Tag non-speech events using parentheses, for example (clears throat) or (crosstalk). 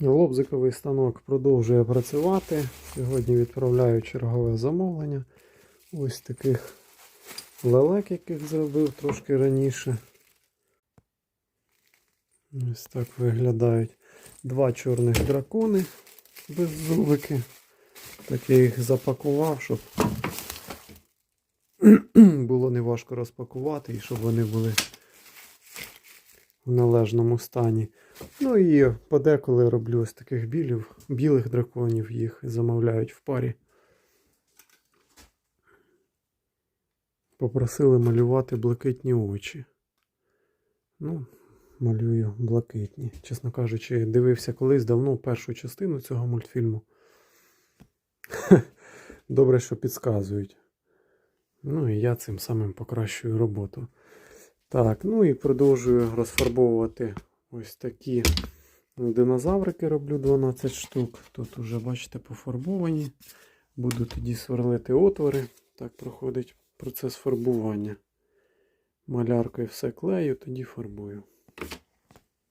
Лобзиковий станок продовжує працювати. Сьогодні відправляю чергове замовлення. Ось таких лелек, яких зробив трошки раніше. Ось так виглядають. Два чорних дракони без зубики. Так я їх запакував, щоб (clears throat) було неважко розпакувати і щоб вони були в належному стані. Ну і подеколи роблю ось таких білів, білих драконів, їх замовляють в парі. Попросили малювати блакитні очі. Ну, малюю блакитні. Чесно кажучи, дивився колись давно першу частину цього мультфільму. (laughs) Добре, що підказують. Ну і я цим самим покращую роботу. Так, ну і продовжую розфарбовувати ось такі динозаврики. Роблю 12 штук. Тут уже, бачите, пофарбовані. Буду тоді сверлити отвори. Так проходить процес фарбування. Маляркою все клею, тоді фарбую.